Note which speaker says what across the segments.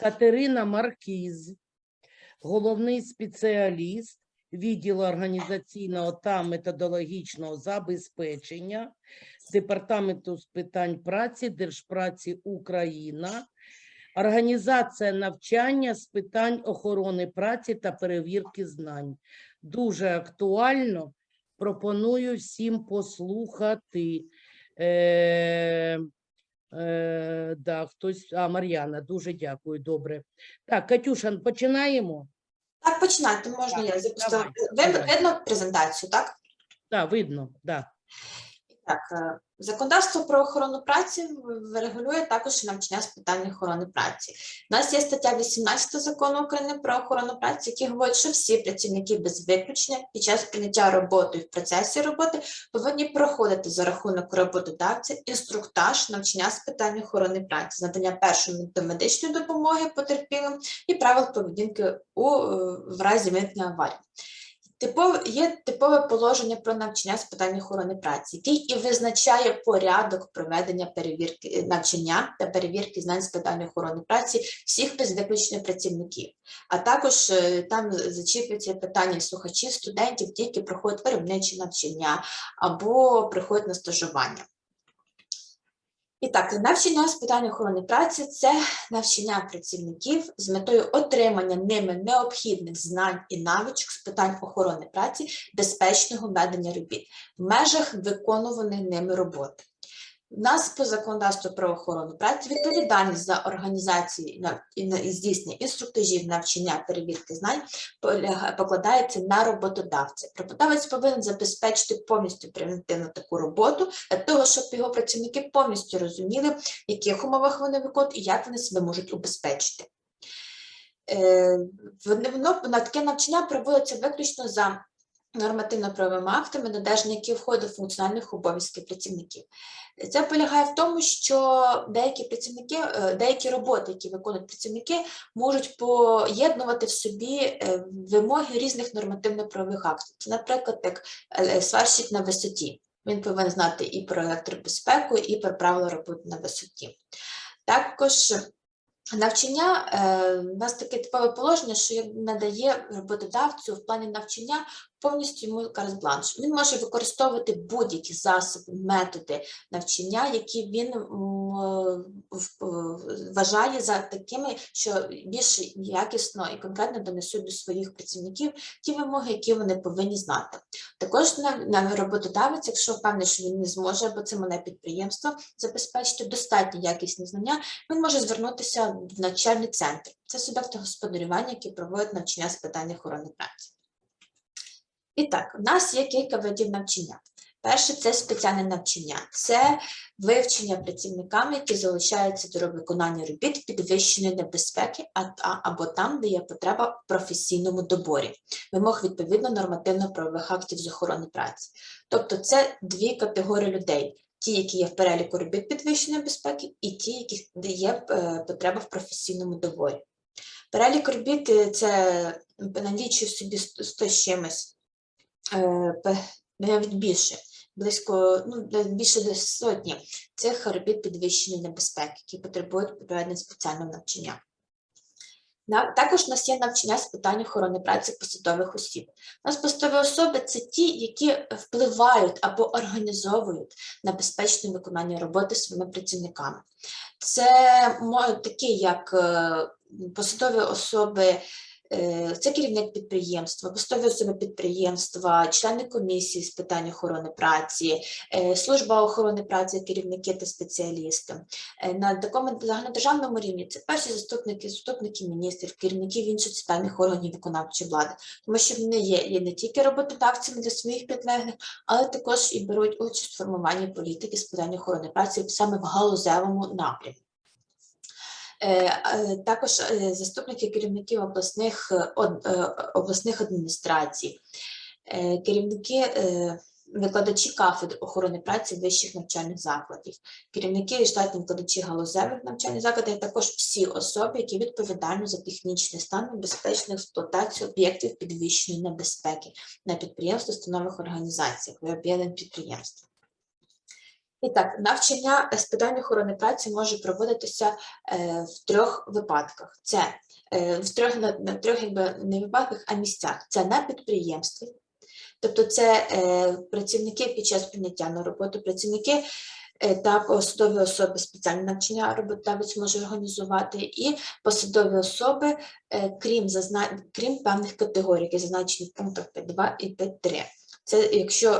Speaker 1: Катерина Маркіз, головний спеціаліст відділу організаційного та методологічного забезпечення Департаменту з питань праці Держпраці Україна, організація навчання з питань охорони праці та перевірки знань. Дуже актуально. Пропоную всім послухати. Е, е, да, хтось, а, Мар'яна, дуже дякую, добре. Так, Катюша, починаємо?
Speaker 2: Так, починайте, можна
Speaker 1: Так,
Speaker 2: я запустила.
Speaker 1: давай, давай.
Speaker 2: Видно презентацію, так?
Speaker 1: Так, видно, да.
Speaker 2: Так, е, законодавство про охорону праці регулює також навчання з питань охорони праці. У нас є стаття 18 закону України про охорону праці, які говорить, що всі працівники без виключення під час прийняття роботи і в процесі роботи повинні проходити за рахунок роботодавця інструктаж навчання з питань охорони праці, надання першої медичної допомоги потерпілим і правил поведінки у е, в разі виникнення аварії. Типове є типове положення про навчання з питань охорони праці, який і визначає порядок проведення перевірки е, навчання та перевірки знань з питань охорони праці всіх без працівників. А також е, там зачіплюється питання слухачів, студентів, ті, які проходять виробничі навчання або приходять на стажування. І так, навчання з питань охорони праці це навчання працівників з метою отримання ними необхідних знань і навичок з питань охорони праці, безпечного ведення робіт в межах виконуваної ними роботи. У нас по законодавству про охорону праці відповідальність за організацію і здійснення інструктажів навчання перевірки знань покладається на роботодавця. Роботодавець повинен забезпечити повністю превентивну таку роботу для того, щоб його працівники повністю розуміли, в яких умовах вони виконують і як вони себе можуть убезпечити. Е, Воно таке навчання проводиться виключно за нормативно-правовими актами, додержання які входять до функціональних обов'язків працівників. Це полягає в тому, що деякі працівники, е, деякі роботи, які виконують працівники, можуть поєднувати в собі е, вимоги різних нормативно-правових актів. Це, наприклад, як е, сварщик на висоті. Він повинен знати і про електробезпеку, і про правила роботи на висоті. Також навчання у нас таке типове положення, що надає роботодавцю в плані навчання повністю йому карт-бланш. Він може використовувати будь-які засоби, методи навчання, які він вважає за такими, що більш якісно і конкретно донесуть до своїх працівників ті вимоги, які вони повинні знати. Також на, роботодавець, якщо впевнений, що він не зможе, або це мале підприємство забезпечити достатні якісні знання, він може звернутися в навчальний центр. Це суб'єкти господарювання, які проводять навчання з питань охорони праці. І так, у нас є кілька видів навчання. Перше це спеціальне навчання, це вивчення працівниками, які залучаються до виконання робіт підвищеної небезпеки, або там, де є потреба в професійному доборі, вимог відповідно нормативно-правових актів з охорони праці. Тобто це дві категорії людей: ті, які є в переліку робіт підвищеної безпеки, і ті, які є е, потреба в професійному доборі. Перелік робіт е, це налічує собі 100 з чимось навіть більше, близько ну, більше десь сотні цих робіт підвищеної небезпеки, які потребують проведення спеціального навчання. Також у нас є навчання з питань охорони праці посадових осіб. У нас посадові особи це ті, які впливають або організовують на безпечне виконання роботи своїми працівниками. Це такі, як е, посадові особи, Е, Це керівник підприємства, посадові особи підприємства, члени комісії з питань охорони праці, е, служба охорони праці, керівники та спеціалісти. Е, На такому загальнодержавному рівні це перші заступники, заступники міністрів, керівників інших центральних органів виконавчої влади, тому що вони є, є не тільки роботодавцями для своїх підлеглих, але також і беруть участь в формуванні політики з питань охорони праці саме в галузевому напрямі. Е, Також е, заступники керівників обласних, е, обласних адміністрацій, керівники, викладачі кафедр охорони праці вищих навчальних закладів, керівники і штатні викладачі галузевих навчальних закладів, а також всі особи, які відповідальні за технічний стан безпечну експлуатацію об'єктів підвищеної небезпеки на підприємствах, установах організаціях, і об'єднаних підприємств. І так, навчання з питань охорони праці може проводитися е, в трьох випадках. Це е, в трьох на, трьох не випадках, а місцях. Це на підприємстві, тобто це е, працівники під час прийняття на роботу, працівники та посадові особи спеціальне навчання роботодавець може організувати, і посадові особи, крім зазна... крім певних категорій, які зазначені в пунктах 5.2 і 5.3. Це якщо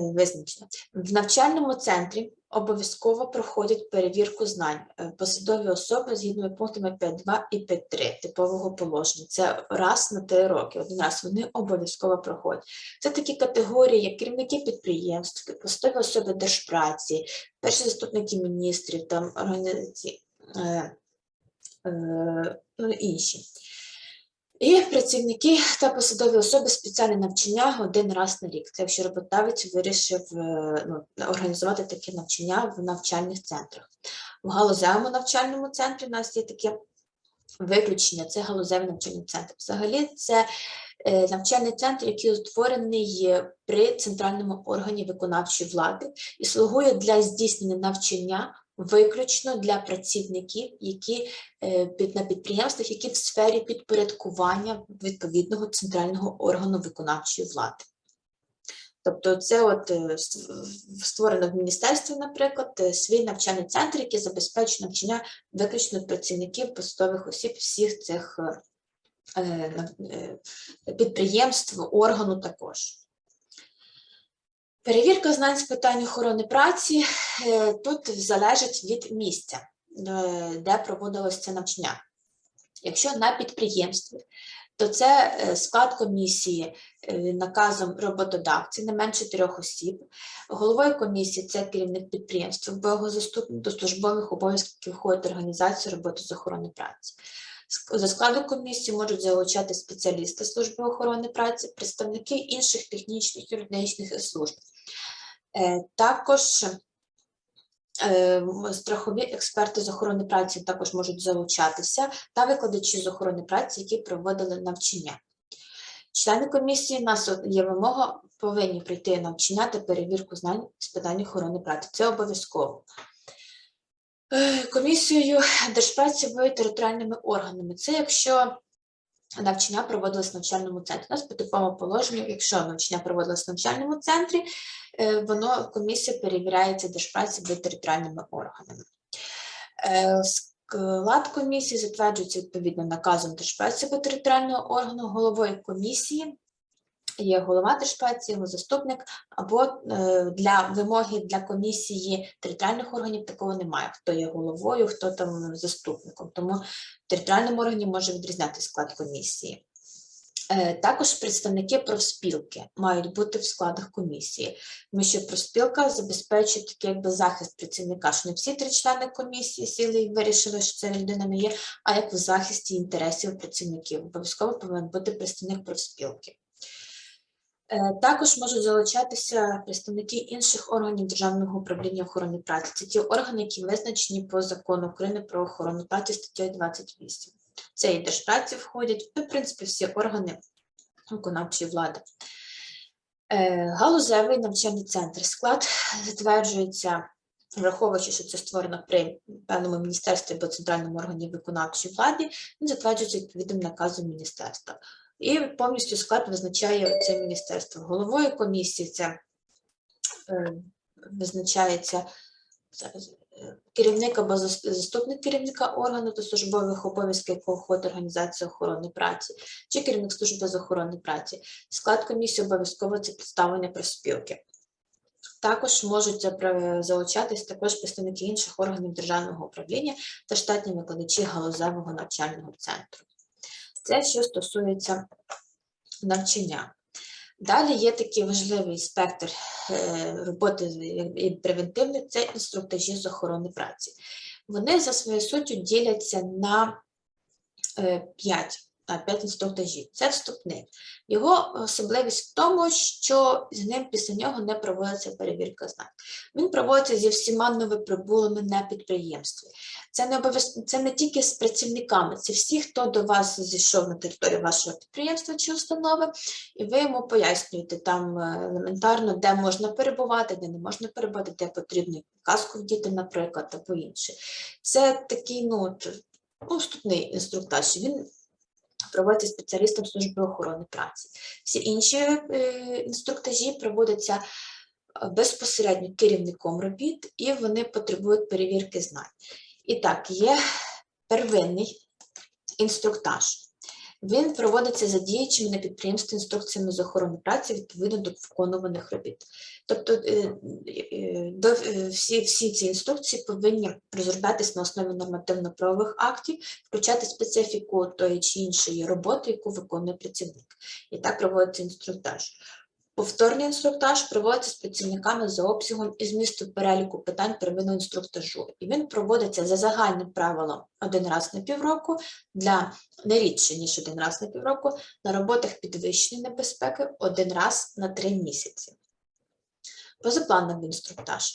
Speaker 2: визначено. В навчальному центрі обов'язково проходять перевірку знань е, посадові особи згідно пунктами 5.2 і 5.3 типового положення. Це раз на три роки. Один раз вони обов'язково проходять. Це такі категорії, як керівники підприємств, посадові особи держпраці, перші заступники міністрів, там організації. Е, е, ну, інші. І працівники та посадові особи спеціальне навчання один раз на рік. Це якщо роботодавець вирішив е, ну, організувати таке навчання в навчальних центрах. В галузевому навчальному центрі у нас є таке виключення, це галузевий навчальний центр. Взагалі, це е, навчальний центр, який утворений при центральному органі виконавчої влади і слугує для здійснення навчання виключно для працівників, які е, на підприємствах, які в сфері підпорядкування відповідного центрального органу виконавчої влади. Тобто, це от е, створено в міністерстві, наприклад, е, свій навчальний центр, який забезпечує навчання виключно працівників посадових осіб всіх цих підприємств, органу також. Перевірка знань з питань охорони праці е, тут залежить від місця, е, де проводилось це навчання. Якщо на підприємстві, то це е, склад комісії наказом роботодавця не менше трьох осіб. Головою комісії це керівник підприємства, бо його заступник до службових обов'язків входить організація роботи з охорони праці. За складу комісії можуть залучати спеціалісти служби охорони праці, представники інших технічних юридичних служб. Е, Також е, страхові експерти з охорони праці також можуть залучатися та викладачі з охорони праці, які проводили навчання. Члени комісії нас є вимога, повинні пройти навчання та перевірку знань з питань охорони праці. Це обов'язково. Е, Комісією держпрацівною територіальними органами. Це якщо навчання проводилось в навчальному центрі. У нас по типовому положенню, якщо навчання проводилось в навчальному центрі, е, воно комісія перевіряється держпрацівною територіальними органами. Е, Склад комісії затверджується відповідно наказом держпраці держпрацівного територіального органу, головою комісії є голова держпраці, його заступник, або е, для вимоги для комісії територіальних органів такого немає. Хто є головою, хто там заступником. Тому в територіальному органі може відрізняти склад комісії. Е, Також представники профспілки мають бути в складах комісії, тому що профспілка забезпечує такий якби захист працівника, що не всі три члени комісії сіли і вирішили, що ця людина не є, а як в захисті інтересів працівників. Обов'язково повинен бути представник профспілки. Е, Також можуть залучатися представники інших органів Державного управління охорони праці. Це ті органи, які визначені по закону України про охорону праці статтею 28. Це і держпраці входять, ну, в принципі, всі органи виконавчої влади. Е, Галузевий навчальний центр. Склад затверджується, враховуючи, що це створено при певному міністерстві або центральному органі виконавчої влади, він затверджується відповідним наказом міністерства. І повністю склад визначає це міністерство. Головою комісії це визначається зараз, е, керівник або заступник керівника органу до службових обов'язків, якого входить організація охорони праці, чи керівник служби з охорони праці. Склад комісії обов'язково це представлення профспілки. Також можуть залучатись також представники інших органів державного управління та штатні викладачі галузевого навчального центру. Це що стосується навчання. Далі є такий важливий спектр е, роботи і превентивний це інструктажі з охорони праці. Вони за своєю суттю діляться на е, п'ять на 5. Це вступний. Його особливість в тому, що з ним після нього не проводиться перевірка знань. Він проводиться зі всіма новоприбулими на підприємстві. Це не обов'язково це не тільки з працівниками, це всі, хто до вас зійшов на територію вашого підприємства чи установи, і ви йому пояснюєте там е, елементарно, де можна перебувати, де не можна перебувати, де потрібно казку вдіти, наприклад, або інше. Це такий ну, ну, вступний інструктаж. Він проводиться спеціалістом служби охорони праці. Всі інші е, інструктажі проводяться е, безпосередньо керівником робіт, і вони потребують перевірки знань. І так, є первинний інструктаж. Він проводиться за діючими на підприємстві інструкціями з охорони праці відповідно до виконуваних робіт. Тобто е, е, до, е, всі, всі ці інструкції повинні розроблятися на основі нормативно-правових актів, включати специфіку тої чи іншої роботи, яку виконує працівник. І так проводиться інструктаж. Повторний інструктаж проводиться з працівниками за обсягом і змісту переліку питань первинного інструктажу. І він проводиться за загальним правилом один раз на півроку, для не рідше, ніж один раз на півроку, на роботах підвищеної небезпеки один раз на три місяці. Позаплановий інструктаж.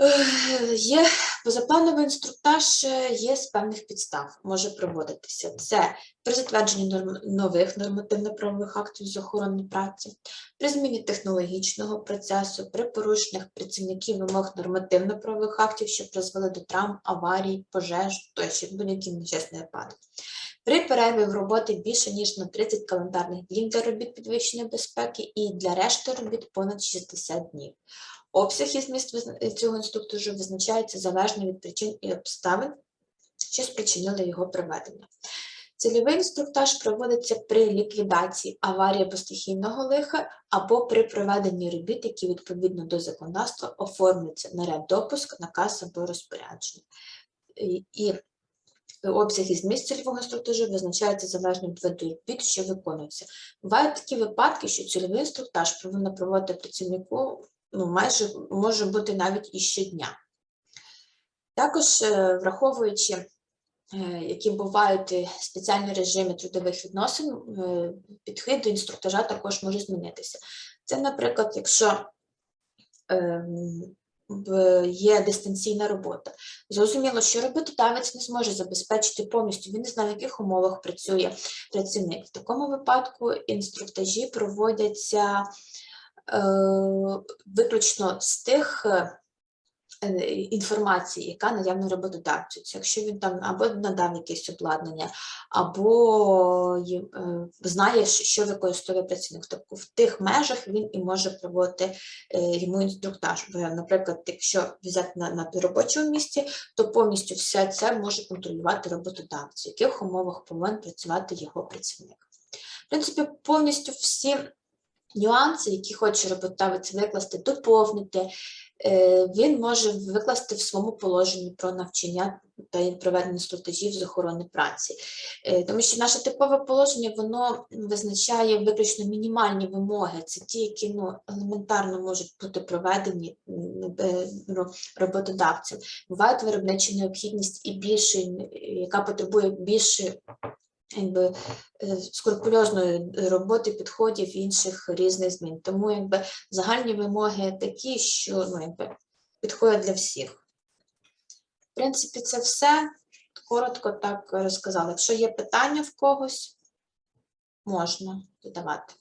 Speaker 2: Е, Є позаплановий інструктаж е, є з певних підстав, може проводитися. Це при затвердженні норм... нових нормативно-правових актів з охорони праці, при зміні технологічного процесу, при порушеннях працівників вимог нормативно-правових актів, що призвели до травм, аварій, пожеж тощо будь-які нещасні випадки. При перерві в роботи більше ніж на 30 календарних днів для робіт підвищеної безпеки і для решти робіт понад 60 днів. Обсяг і зміст цього інструктажу визначається залежно від причин і обставин, що спричинили його проведення. Цільовий інструктаж проводиться при ліквідації аварії або стихійного лиха або при проведенні робіт, які відповідно до законодавства оформлюються на ряд допуск, наказ або розпорядження. І- І обсяг і зміст цільового інструктажу визначається залежно від виду робіт, що виконується. Бувають такі випадки, що цільовий інструктаж повинно проводити працівнику ну, майже може бути навіть і щодня. Також, е, враховуючи, е, які бувають е, спеціальні режими трудових відносин, підхід до інструктажа також може змінитися. Це, наприклад, якщо ем, є дистанційна робота. Зрозуміло, що роботодавець не зможе забезпечити повністю, він не знає, в яких умовах працює працівник. В такому випадку інструктажі проводяться виключно з тих е, е, інформації, яка наявна роботодавцю. Якщо він там або надав якесь обладнання, або е, знає, що- використовує працівник. Тобто в тих межах він і може проводити е, йому інструктаж. Бо, наприклад, якщо взяти на, на робочому місці, то повністю все це може контролювати роботодавець, в яких умовах повинен працювати його працівник. В принципі, повністю всі нюанси, які хоче роботодавець викласти, доповнити, е, він може викласти в своєму положенні про навчання та проведення інструктажів з охорони праці. Е, Тому що наше типове положення воно визначає виключно мінімальні вимоги. Це ті, які ну, елементарно можуть бути проведені е, ну, роботодавцем. Буває виробнича необхідність і більше, яка потребує більше якби, е, скрупульозної роботи, підходів інших різних змін. Тому якби, загальні вимоги такі, що ну, якби, підходять для всіх. В принципі, це все. Коротко так розказала. Якщо є питання в когось, можна додавати.